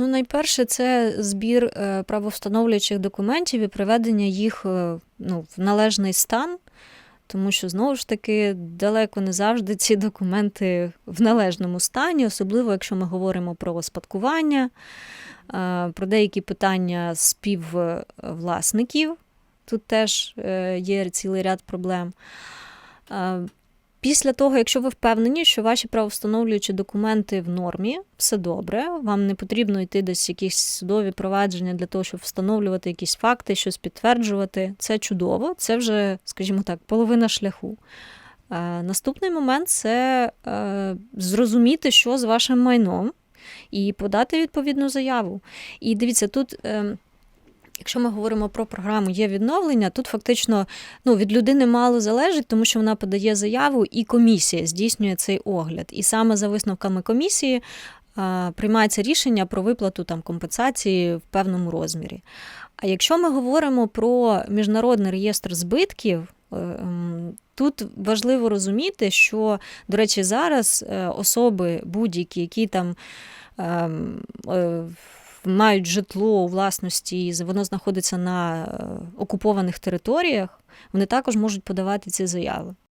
Ну, найперше, це збір е, правовстановлюючих документів і приведення їх е, ну, в належний стан, тому що знову ж таки далеко не завжди ці документи в належному стані, особливо якщо ми говоримо про спадкування, е, про деякі питання співвласників. Тут теж є цілий ряд проблем. Після того, якщо ви впевнені, що ваші правовстановлюючі документи в нормі, все добре, вам не потрібно йти десь якісь судові провадження для того, щоб встановлювати якісь факти, щось підтверджувати. Це чудово, це вже, скажімо так, половина шляху. Е, Наступний момент це е, зрозуміти, що з вашим майном, і подати відповідну заяву. І дивіться, тут. Е, Якщо ми говоримо про програму є відновлення, тут фактично ну, від людини мало залежить, тому що вона подає заяву, і комісія здійснює цей огляд. І саме за висновками комісії а, приймається рішення про виплату там, компенсації в певному розмірі. А якщо ми говоримо про міжнародний реєстр збитків, е, тут важливо розуміти, що, до речі, зараз е, особи будь-які, які там. Мають житло у власності, і воно знаходиться на е, окупованих територіях, вони також можуть подавати ці заяви.